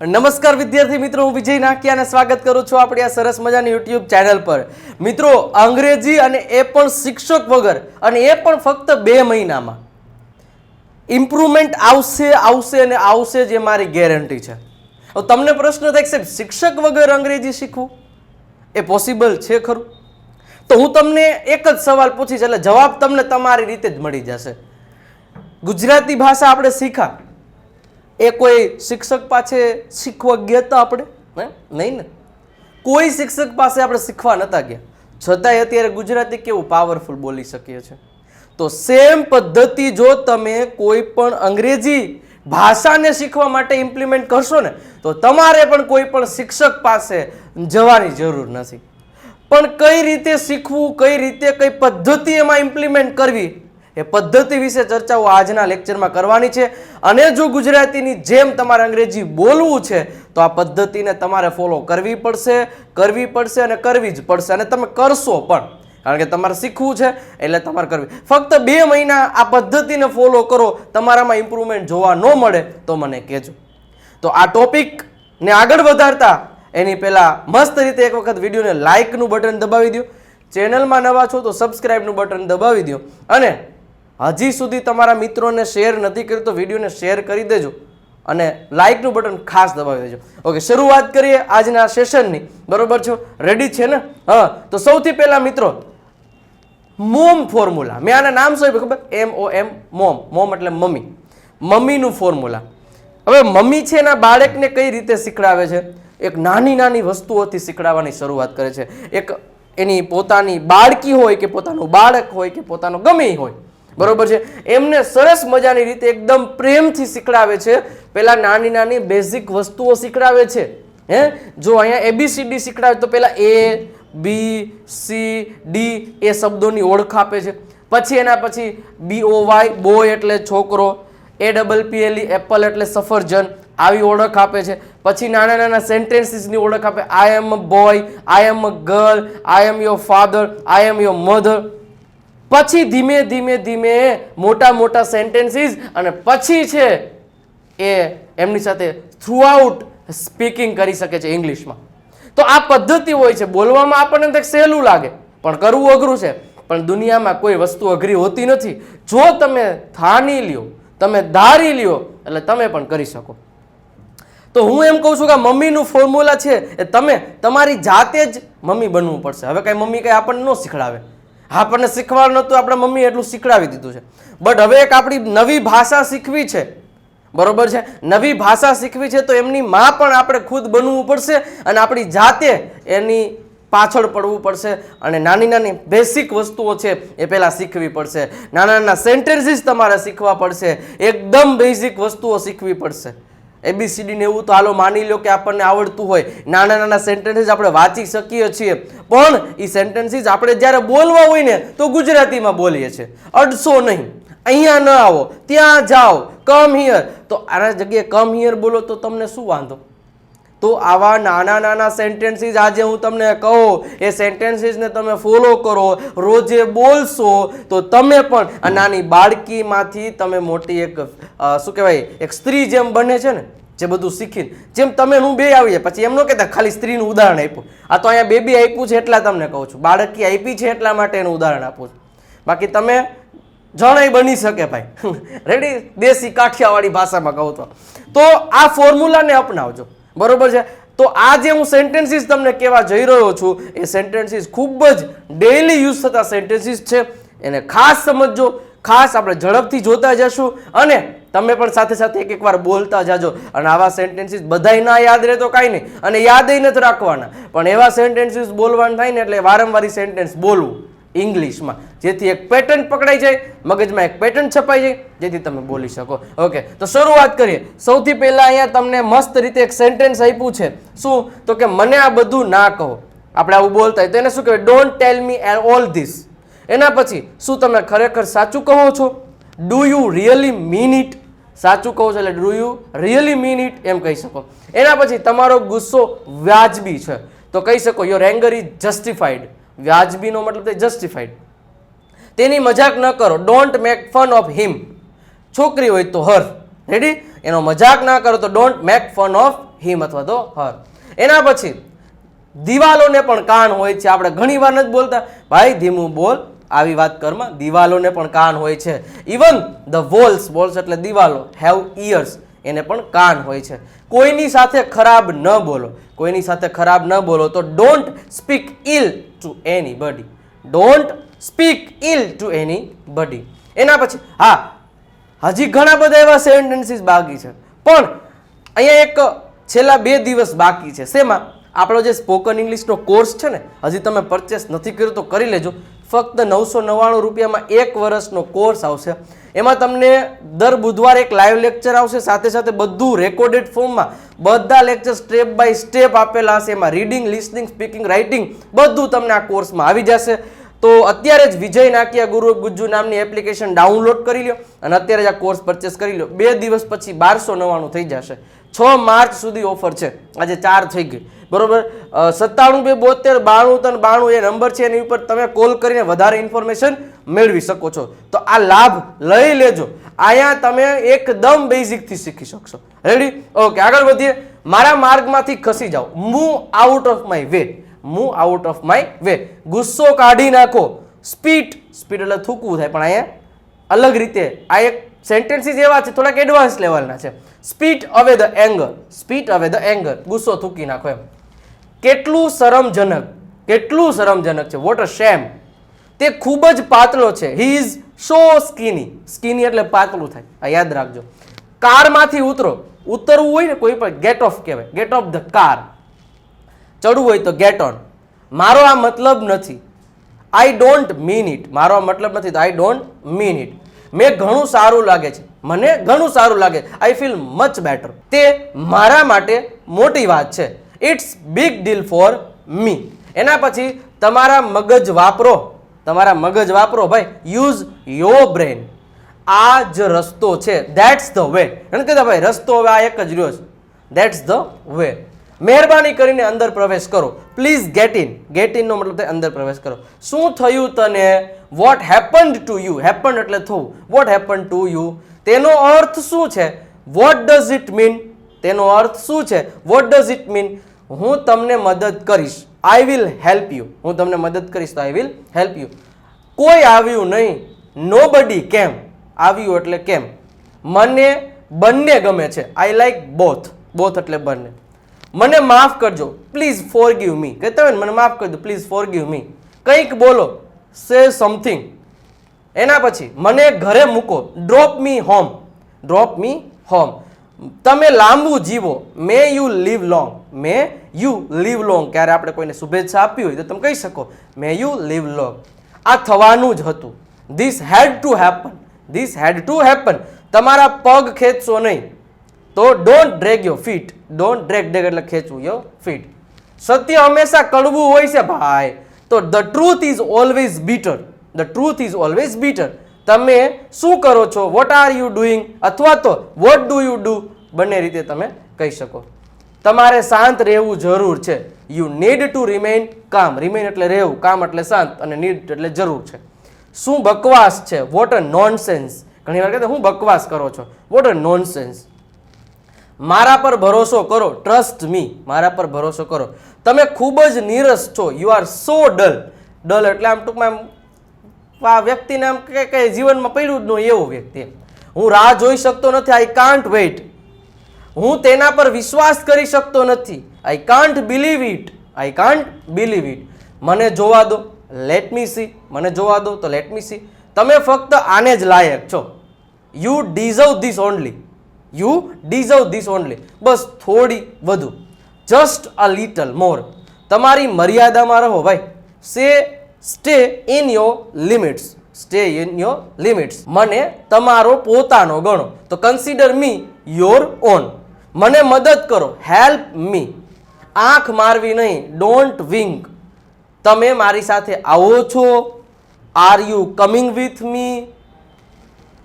નમસ્કાર વિદ્યાર્થી મિત્રો, હું વિજય નાકિયા અને સ્વાગત કરું છું આપણી આ સરસ મજાની યુટ્યુબ ચેનલ પર. મિત્રો, અંગ્રેજી અને એ પણ શિક્ષક વગર અને એ પણ ફક્ત બે મહિનામાં. ઇમ્પ્રુવમેન્ટ આવશે આવશે અને આવશે જે મારી ગેરંટી છે. હવે તમને પ્રશ્ન થાય સાહેબ, શિક્ષક વગર અંગ્રેજી શીખવું? એ પોસિબલ છે ખરું? તો હું તમને એક જ સવાલ પૂછીશ, એટલે જવાબ તમને તમારી રીતે જ મળી જશે. ગુજરાતી ભાષા આપણે શીખા. એ કોઈ શિક્ષક પાસે શીખવા ગયા હતા આપણે? હે? નહીં ને. કોઈ શિક્ષક પાસે આપણે શીખવા નતા ગયા. છતાંય અત્યારે ગુજરાતી કેવું પાવરફુલ બોલી શકીએ છીએ તો સેમ પદ્ધતિ જો તમે કોઈ પણ અંગ્રેજી ભાષાને શીખવા માટે ઇમ્પ્લિમેન્ટ કરશો ને તો તમારે પણ કોઈ પણ શિક્ષક પાસે જવાની જરૂર નથી. પણ કઈ રીતે શીખવું કઈ રીતે કઈ પદ્ધતિ એમાં ઇમ્પ્લિમેન્ટ કરવી એ પદ્ધતિ વિશે ચર્ચાઓ આજના લેક્ચરમાં કરવાની છે. અને જો ગુજરાતીની જેમ તમારે અંગ્રેજી બોલવું છે, તો આ પદ્ધતિને તમારે ફોલો કરવી પડશે કરવી પડશે અને કરવી જ પડશે. અને તમે કરશો પણ, કારણ કે તમારે શીખવું છે, એટલે તમારે કરવી. ફક્ત બે મહિના આ પદ્ધતિને ફોલો કરો, તમારામાં ઇમ્પ્રુવમેન્ટ જોવા ન મળે, તો મને કહેજો. તો આ ટોપિકને આગળ વધારતા, એની પહેલાં મસ્ત રીતે એક વખત વિડીયોને લાઇકનું બટન દબાવી દો ચેનલમાં નવા છો તો સબસ્ક્રાઈબનું બટન દબાવી દો અને હજી સુધી તમારા મિત્રોને શેર નથી કર્યું તો વિડીયોને શેર કરી દેજો અને લાઇકનું બટન ખાસ દબાવી દેજો. ઓકે, શરૂઆત કરીએ આજના સેશનની. બરોબર છો? રેડી છે ને? હા, તો સૌથી પહેલા મિત્રો, મોમ ફોર્મ્યુલા મેં આના નામ શું ખબર? M O M mom. Mom એટલે મમ્મી. મમ્મીનું ફોર્મ્યુલા હવે મમ્મી છે એના બાળકને કઈ રીતે શીખડાવે છે? એક નાની નાની વસ્તુઓથી શીખડાવવાની શરૂઆત કરે છે. એક એની પોતાની બાળકી હોય કે પોતાનું બાળક હોય કે પોતાનો ગમે હોય. બરોબર છે? એમને સરસ મજાની રીતે એકદમ પ્રેમથી શીખડાવે છે. પેલા નાની નાની બેઝિક વસ્તુઓ શીખડાવે છે. હે? જો અહીંયા એબીસીડી શીખડાવે તો પેલા એ બી સી ડી એ શબ્દોની ઓળખ આપે છે. પછી એના પછી બી ઓ વાય બોય એટલે છોકરો એ ડબલ પીએલઈ એપલ એટલે સફરજન, આવી ઓળખ આપે છે. પછી નાના નાના સેન્ટેન્સીસની ઓળખ આપે. I am a boy I am a girl I am your father I am your mother પછી ધીમે ધીમે ધીમે મોટા મોટા સેન્ટેન્સીસ અને પછી છે એ એમની સાથે થ્રુઆઉટ સ્પીકિંગ કરી શકે છે ઇંગ્લિશમાં. તો આ પદ્ધતિ હોય છે, બોલવામાં આપણને કંઈક સહેલું લાગે, પણ કરવું અઘરું છે. પણ દુનિયામાં કોઈ વસ્તુ અઘરી હોતી નથી. જો તમે થાની લ્યો, તમે ધારી લ્યો, એટલે તમે પણ કરી શકો. તો હું એમ કહું છું કે મમ્મીનું ફોર્મ્યુલા છે એ તમે તમારી જાતે જ મમ્મી બનવું પડશે. હવે કાંઈ મમ્મી કાંઈ આપણને ન શીખડાવે. આપણને શીખવાડવું નહોતું, આપણા મમ્મી એટલું શીખડાવી દીધું છે. બટ હવે એક આપણી નવી ભાષા શીખવી છે. બરોબર છે? નવી ભાષા શીખવી છે તો એમની માં પણ આપણે ખુદ બનવું પડશે અને આપણી જાતે એની પાછળ પડવું પડશે અને નાની નાની બેસિક વસ્તુઓ છે એ પહેલાં શીખવી પડશે. નાના નાના સેન્ટેન્સીસ તમારે શીખવા પડશે. એકદમ બેઝિક વસ્તુઓ શીખવી પડશે. એબીસીડી ને એવું તો હાલો માની લો કે આપણને આવડતું હોય. નાના નાના સેન્ટેન્સીસ આપણે વાંચી શકીએ છીએ. પણ એ સેન્ટેન્સીસ આપણે જ્યારે બોલવા હોય ને, તો ગુજરાતીમાં બોલીએ છીએ. અડસો નહીં. અહીંયા ન આવો. ત્યાં જાઓ. કમ હિયર તો આના જગ્યાએ કમ હિયર બોલો તો તમને શું વાંધો? તો આવા નાના નાના સેન્ટેન્સીસ આજે હું તમને કહું, એ સેન્ટેન્સીસને તમે ફોલો કરો, રોજે બોલશો તો તમે પણ આ નાની બાળકીમાંથી તમે મોટી એક શું કહેવાય, એક સ્ત્રી જેમ બને છે ને, જે બધું શીખીને, જેમ તમે હું બે આવીએ, પછી એમ ન કહેતા ખાલી સ્ત્રીનું ઉદાહરણ આપ્યું. આ તો અહીંયા બેબી આપ્યું છે એટલા તમને કહું છું. બાળકી આપી છે એટલા માટે એનું ઉદાહરણ આપું છું. બાકી તમે જણાય બની શકે ભાઈ. રેડી દેશી કાઠિયાવાડી ભાષામાં કહું તો. તો આ ફોર્મ્યુલાને અપનાવજો. બરોબર છે? તો આ જે હું સેન્ટેન્સીસ તમને કહેવા જઈ રહ્યો છું, એ સેન્ટેન્સીસ ખૂબ જ ડેઇલી યુઝ થતા સેન્ટેન્સીસ છે. એને ખાસ સમજજો. ખાસ આપણે ઝડપથી જોતા જશું અને તમે પણ સાથે સાથે એક એક વાર બોલતા જાજો. અને આવા સેન્ટેન્સીસ બધાય ના યાદ રહે તો કાંઈ નહીં. અને યાદય નથી રાખવાના. પણ એવા સેન્ટેન્સીસ બોલવાનું થાય ને એટલે વારંવાર સેન્ટેન્સ બોલવું. ઇંગ્લિશમાં. જેથી એક પેટર્ન પકડાઈ જાય, મગજમાં એક પેટર્ન છપાઈ જાય, જેથી તમે બોલી શકો. ઓકે તો શરૂઆત કરીએ. સૌથી પહેલાં અહીંયા તમને મસ્ત રીતે એક સેન્ટેન્સ આપ્યું છે. શું? તો કે મને આ બધું ના કહો. આપણે આવું બોલતા હોય તો એને શું કહેવાય? Don't tell me all this એના પછી, શું તમે ખરેખર સાચું કહો છો? Do you really mean it સાચું કહો છો એટલે do you really mean it એમ કહી શકો. એના પછી તમારો ગુસ્સો વ્યાજબી છે. તો કહી શકો યોર એંગર ઇઝ જસ્ટિફાઈડ વ્યાજબીનો મતલબ જસ્ટિફાઈડ તેની મજાક ન કરો. Don't make fun of him છોકરી હોય તો હર. રેડી એનો મજાક ના કરો તો don't make fun of him અથવા તો હર. એના પછી, દિવાલોને પણ કાન હોય છે. આપણે ઘણી વાર નથી બોલતા. ભાઈ, ધીમું બોલ. આવી વાત કરમાં. દિવાલોને પણ કાન હોય છે. ઇવન ધ વોલ્સ વોલ્સ એટલે દિવાલો હેવ ઇયર્સ એને પણ કાન હોય છે. કોઈની સાથે ખરાબ ન બોલો. કોઈની સાથે ખરાબ ન બોલો તો don't speak ill to anybody don't speak ill to anybody એના પછી, હા, હજી ઘણા બધા એવા સેન્ટેન્સીસ બાકી છે. પણ અહીંયા એક છેલ્લા બે દિવસ બાકી છે. શેમાં? આપણો જે સ્પોકન ઇંગ્લિશનો કોર્સ છે ને, હજી તમે પરચેસ નથી કર્યો તો કરી લેજો. ફક્ત નવસો નવ્વાણું રૂપિયામાં એક વર્ષનો કોર્સ આવશે. એમાં તમને દર બુધવારે એક લાઈવ લેક્ચર આવશે, સાથે સાથે બધું રેકોર્ડેડ ફોર્મમાં બધા લેક્ચર સ્ટેપ બાય સ્ટેપ આપેલા હશે. એમાં રીડિંગ લિસનિંગ સ્પીકિંગ રાઇટિંગ બધું તમને આ કોર્સમાં આવી જશે. તો અત્યારે જ વિજય નાકિયા ગુરુ ગુજ્જુ નામની એપ્લિકેશન ડાઉનલોડ કરી લો અને અત્યારે જ આ કોર્સ પરચેસ કરી લો બે દિવસ પછી બારસો નવ્વાણું થઈ જશે. છ માર્ચ સુધી ઓફર છે. આજે ચાર થઈ ગઈ. બરોબર? સત્તાણું બે બોતેર, બાણું ત્રણ, બાણું એ નંબર છે, એની ઉપર તમે કોલ કરીને વધારે ઇન્ફોર્મેશન મેળવી શકો છો. તો આ લાભ લઈ લેજો. અહીંયા તમે એકદમ બેઝિકથી શીખી શકશો. રેડી ઓકે આગળ વધીએ. મારા માર્ગમાંથી ખસી જાઓ. Move out of my way move out of my way ગુસ્સો કાઢી નાખો. સ્પીડ સ્પીડ એટલે થૂકવું થાય, પણ અહીંયા અલગ રીતે. આ એક સેન્ટેન્સીસ એવા છે, થોડાક એડવાન્સ લેવલના છે. સ્પીટ અવે ધ એંગર સ્પીટ અવે ધ એંગર ગુસ્સો થૂકી નાખો એમ. કેટલું શરમજનક કેટલું શરમજનક છે. વોટ અ શેમ તે ખૂબ જ પાતળો છે. હી ઇઝ સો સ્કીની સ્કીની એટલે પાતળું થાય. આ યાદ રાખજો. કારમાંથી ઉતરો. ઉતરવું હોય ને કોઈ પણ ગેટ ઓફ કહેવાય. ગેટ ઓફ ધ કાર ચડવું હોય તો ગેટ ઓન મારો આ મતલબ નથી. આઈ ડોન્ટ મીન ઇટ મારો આ મતલબ નથી આઈ ડોન્ટ મીન ઇટ મેં ઘણું સારું લાગે છે. મને ઘણું સારું લાગે. આઈ ફીલ મચ બેટર તે મારા માટે મોટી વાત છે. It's big deal for me એના પછી તમારા મગજ વાપરો. તમારા મગજ વાપરો ભાઈ. યુઝ યોર બ્રેન આ જ રસ્તો છે. ધેટ્સ ધ વે એને કહેતા ભાઈ રસ્તો હવે આ એક જ રહ્યો છે. ધેટ્સ ધ વે મહેરબાની કરીને અંદર પ્રવેશ કરો. પ્લીઝ ગેટ ઇન ગેટ ઇનનો મતલબ થાય અંદર પ્રવેશ કરો. શું થયું તને? What happened to you happen એટલે થવું. વોટ હેપન ટુ યુ તેનો અર્થ શું છે? વોટ ડઝ ઇટ મીન તેનો અર્થ શું છે? વોટ ડઝ ઇટ મીન હું તમને મદદ કરીશ. આઈ વિલ હેલ્પ યુ હું તમને મદદ કરીશ તો આઈ વિલ હેલ્પ યુ કોઈ આવ્યું નહીં. નો બડી કેમ? આવ્યું એટલે કેમ? મને બંને ગમે છે. આઈ લાઈક બોથ બોથ એટલે બંને. મને માફ કરજો. પ્લીઝ ફોર ગીવ મી કહેતા હોય ને, મને માફ કરજો પ્લીઝ ફોર ગીવ મી કંઈક બોલો. સે સમથિંગ એના પછી, મને ઘરે મૂકો. Drop me home drop me home તમે લાંબુ જીવો. May you live long may you live long ક્યારે આપણે કોઈને શુભેચ્છા આપી હોય તો તમે કહી શકો. મે યુ લીવ લોંગ આ થવાનું જ હતું. This had to happen this had to happen તમારા પગ ખેંચશો નહીં. તો don't drag your feet don't drag drag એટલે ખેંચવું. યોર ફીટ સત્ય હંમેશા કડવું હોય છે ભાઈ. તો the truth is always better the truth is always better તમે શું કરો છો? વોટ આર યુ ડુઈંગ અથવા તો વોટ ડુ યુ ડુ બંને રીતે તમે કહી શકો. તમારે શાંત રહેવું જરૂર છે. You need to remain calm remain એટલે રહેવું કામ એટલે શાંત અને નીડ એટલે જરૂર છે. શું બકવાસ છે? વોટ અ નોનસેન્સ ઘણી વાર કહેતા, હું બકવાસ કરો છો? વોટ અ નોનસેન્સ મારા પર ભરોસો કરો. ટ્રસ્ટ મી મારા પર ભરોસો કરો. તમે ખૂબ જ નીરસ છો. You are so dull dull એટલે આમ ટૂંકમાં આ વ્યક્તિને આમ કે કે જીવનમાં પડ્યું જ ન એવો વ્યક્તિ હું રાહ જોઈ શકતો નથી આઈ કાન્ટ વેઇટ હું તેના પર વિશ્વાસ કરી શકતો નથી. I can't believe it I can't believe it મને જોવા દો લેટ મી સી મને જોવા દો તો લેટ મી સી તમે ફક્ત આને જ લાયક છો. You deserve this only you deserve this only બસ થોડી વધુ. જસ્ટ અ લિટલ મોર તમારી મર્યાદામાં રહો ભાઈ. Say stay in your limits stay in your limits મને તમારો પોતાનો ગણો. તો કન્સિડર મી યોર ઓન મને મદદ કરો. હેલ્પ મી આંખ મારવી નહીં. ડોન્ટ વિંક તમે મારી સાથે આવો છો? Are you coming with me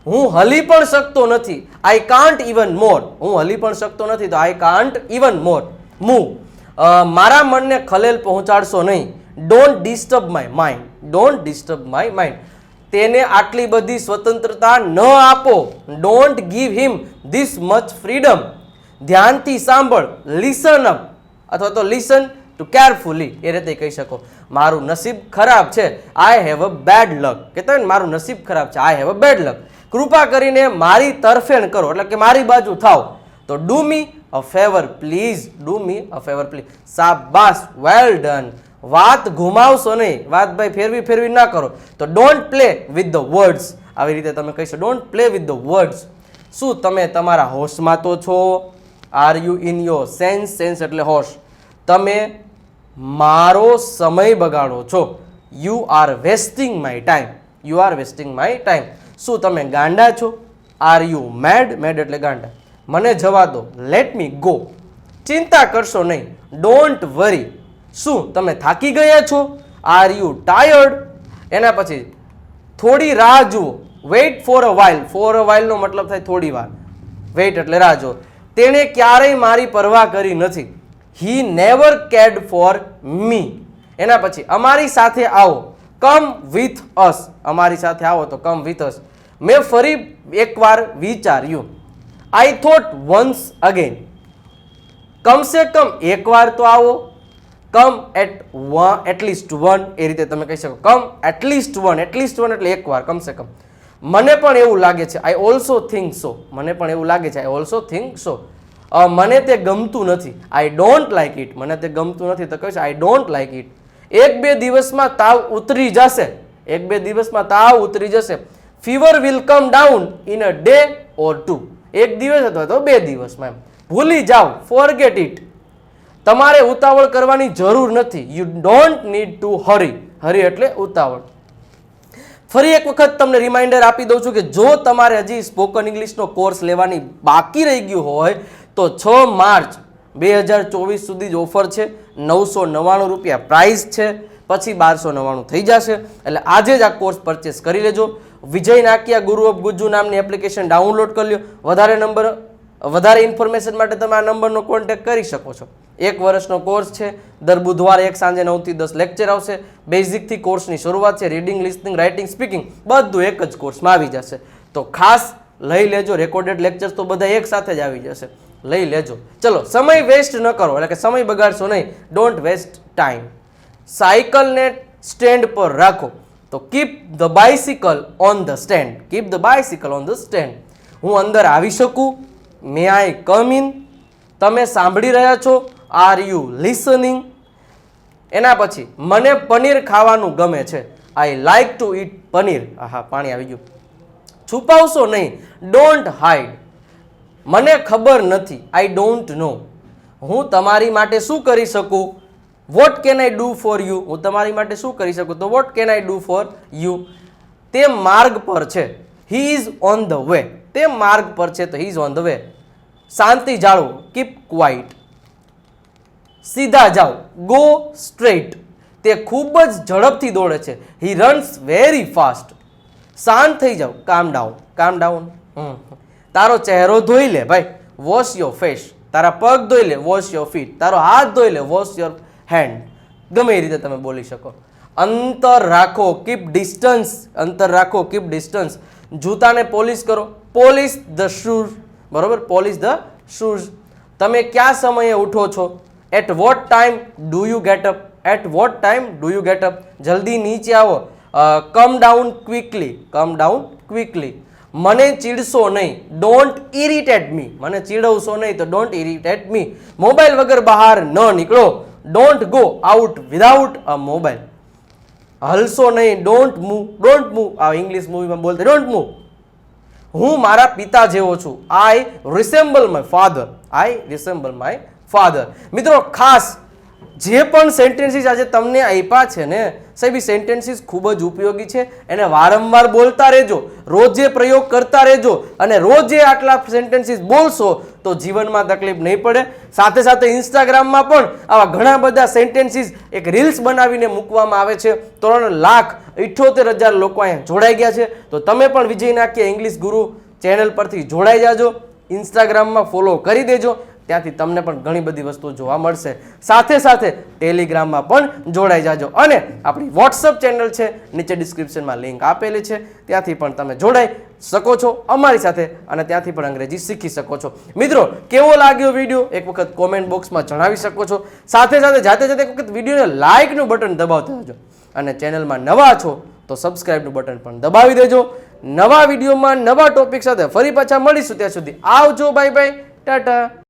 હું હલી પણ શકતો નથી. આઈ કાન્ટ ઇવન મોર હું હલી પણ શકતો નથી. તો I can't even more move મારા મનને ખલેલ પહોંચાડશો નહીં. Don't disturb my mind don't disturb my mind તેને આટલી બધી સ્વતંત્રતા ન આપો. Don't give him this much freedom ધ્યાનથી સાંભળ. લિસન અપ અથવા તો લિસન ટુ કેરફુલી એ રીતે કહી શકો. મારું નસીબ ખરાબ છે. I have a bad luck કહેતા ને, મારું નસીબ ખરાબ છે. I have a bad luck કૃપા કરીને મારી તરફેણ કરો. એટલે કે મારી બાજુ થાવ તો do me a favour please do me a favour please સાબાસ well done વાત ઘુમાવશો નહીં, વાત ભાઈ ફેરવી ફેરવી ના કરો. તો don't play with the words આવી રીતે તમે કહીશો don't play with the words શું તમે તમારા હોશમાં તો છો? Are you in your sense sense એટલે હોશ. તમે મારો સમય બગાડો છો. You are wasting my time you are wasting my time શું તમે ગાંડા છો? આર યુ મેડ મેડ એટલે ગાંડા. મને જવા દો. લેટ મી ગો ચિંતા કરશો નહીં. ડોન્ટ વરી શું તમે થાકી ગયા છો? આર યુ ટાયર્ડ એના પછી, થોડી રાહ જુઓ. Wait for a while for a વાઇલનો મતલબ થાય થોડી વાર. વેઇટ એટલે રાહ જુઓ. તેણે ક્યારેય મારી પરવા કરી નથી. હી નેવર કેડ ફોર મી એના પછી, અમારી સાથે આવો. કમ વિથ અસ અમારી સાથે આવો તો કમ વિથ અસ મેં ફરી એકવાર વિચાર્યું. આઈ થોટ વન્સ અગેન કમસે કમ એકવાર તો આવો. Come at one at least one એ રીતે તમે કહી શકો. Come at least one at least one એટલે એકવાર કમસે કમ. મને પણ એવું લાગે છે આઈ ઓલ્સો થિંક સો મને પણ એવું લાગે છે આઈ ઓલ્સો થિંક સો મને તે ગમતું નથી. આઈ ડોન્ટ લાઈક ઇટ મને તે ગમતું નથી તો કહીશ આઈ ડોન્ટ લાઈક ઇટ એક બે દિવસમાં તાવ ઉતરી જશે. એક બે દિવસમાં તાવ ઉતરી જશે. Fever will come down in a day or two એક દિવસ અથવા તો બે દિવસમાં એમ. ભૂલી જાઓ ફોરગેટ ઇટ તમારે ઉતાવળ કરવાની જરૂર નથી. You don't need to hurry hurry એટલે ઉતાવળ. ફરી એક વખત તમને રિમાઇન્ડર આપી દઉં છું કે જો તમારે હજી સ્પોકન ઇંગ્લિશનો કોર્સ લેવાની બાકી રહી ગયું હોય, તો છ માર્ચ બે હજાર ચોવીસ સુધી જ ઓફર છે. નવસો નવ્વાણું રૂપિયા પ્રાઇસ છે. પછી બારસો નવ્વાણું થઈ જશે. એટલે આજે જ આ કોર્સ પરચેસ કરી લેજો. વિજય નાકિયા ગુરુ ઓફ ગુજ્જુ નામની એપ્લિકેશન ડાઉનલોડ કરી લો વધારે નંબર વધારે ઇન્ફોર્મેશન માટે તમે આ નંબરનો કોન્ટેક્ટ કરી શકો છો. એક વર્ષનો કોર્સ છે. દર બુધવારે એક સાંજે નવથી દસ લેક્ચર આવશે. બેઝિકથી કોર્સની શરૂઆત છે. રીડિંગ લિસનિંગ રાઇટિંગ સ્પીકિંગ બધું એક જ કોર્સમાં આવી જશે. તો ખાસ લઈ લેજો. રેકોર્ડેડ લેક્ચર્સ તો બધા એક સાથે જ આવી જશે. લઈ લેજો. ચલો, સમય વેસ્ટ ન કરો. એટલે કે સમય બગાડશો નહીં. ડોન્ટ વેસ્ટ ટાઈમ સાયકલને સ્ટેન્ડ પર રાખો. તો keep the bicycle on the stand keep the bicycle on the stand હું અંદર આવી શકું? મે આઈ કમ ઇન તમે સાંભળી રહ્યા છો? આર યુ લિસનિંગ એના પછી, મને પનીર ખાવાનું ગમે છે. I like to eat paneer. આહા, પાણી આવી ગયું. છુપાવશો નહીં. ડોન્ટ હાઈડ મને ખબર નથી. આઈ ડોન્ટ નો હું તમારી માટે શું કરી શકું? What can I do for you હું તમારી માટે શું કરી શકું? તો what can I do for you તે માર્ગ પર છે. He is on the way તે માર્ગ પર છે, તો he is on the way શાંતિ જાળવો. કીપ ક્વાઇટ સીધા જાઓ. ગો સ્ટ્રેટ તે ખૂબ જ ઝડપથી દોડે છે. હી રન્સ વેરી ફાસ્ટ શાંત થઈ જાઓ. કામ ડાઉન કામ ડાઉન તારો ચહેરો ધોઈ લે ભાઈ. વોશ યોર ફેસ તારા પગ ધોઈ લે. વોશ યોર ફીટ તારો હાથ ધોઈ લે. વોશ યોર હેન્ડ ગમે એ રીતે તમે બોલી શકો. અંતર રાખો. કીપ ડિસ્ટન્સ અંતર રાખો. કીપ ડિસ્ટન્સ જૂતાને પોલિશ કરો. Polish the shoes. બરાબર? Polish the shoes. તમે કયા સમયે ઉઠો છો? At what time do you get up at what time do you get up જલ્દી નીચે આવો. Come down quickly come down quickly મને ચીડશો નહીં. ડોન્ટ ઇરિટેટ મી મને ચીડવશો નહીં તો ડોન્ટ ઇરિટેટ મી મોબાઈલ વગર બહાર ન નીકળો. Don't go out without a mobile હલશો નહીં ડોન્ટ મૂવ ડોન્ટ મૂવ આ ઇંગ્લિશ મૂવીમાં બોલતા ડોન્ટ મૂવ હું મારા પિતા જેવો છું. I resemble my father I resemble my father મિત્રો, ખાસ જે પણ સેન્ટેન્સીસ આજે તમને આપ્યા છે ને, સાહેબ, એ સેન્ટેન્સીસ ખૂબ જ ઉપયોગી છે. એને વારંવાર બોલતા રહેજો. રોજે પ્રયોગ કરતા રહેજો. અને રોજે આટલા સેન્ટેન્સીસ બોલશો તો જીવનમાં તકલીફ નહીં પડે. સાથે સાથે ઇન્સ્ટાગ્રામમાં પણ આવા ઘણા બધા સેન્ટેન્સીસ એક રીલ્સ બનાવીને મૂકવામાં આવે છે. ત્રણ લાખ ઇઠ્ઠોતેર હજાર લોકો અહીંયા જોડાઈ ગયા છે. તો તમે પણ વિજય નાખ્યા ઇંગ્લિશ ગુરુ ચેનલ પરથી જોડાઈ જાજો. ઇન્સ્ટાગ્રામમાં ફોલો કરી દેજો. ત્યાંથી તમને પણ ઘણી બધી વસ્તુઓ જોવા મળશે. સાથે સાથે ટેલિગ્રામમાં પણ જોડાઈ જાજો. અને આપણી વોટ્સઅપ ચેનલ છે, નીચે ડિસ્ક્રિપ્શનમાં લિંક આપેલી છે. ત્યાંથી પણ તમે જોડાઈ શકો છો અમારી સાથે અને ત્યાંથી પણ અંગ્રેજી શીખી શકો છો. મિત્રો, કેવો લાગ્યો વીડિયો એક વખત કોમેન્ટ બોક્સમાં જણાવી શકો છો. સાથે સાથે જાતે જાતે એક વખત વિડીયોને લાઇકનું બટન દબાવતા રહેજો. અને ચેનલમાં નવા છો, તો સબસ્ક્રાઇબનું બટન પણ દબાવી દેજો. નવા વિડીયોમાં નવા ટોપિક સાથે ફરી પાછા મળીશું ત્યાં સુધી. આવજો બાય બાય ટાટા.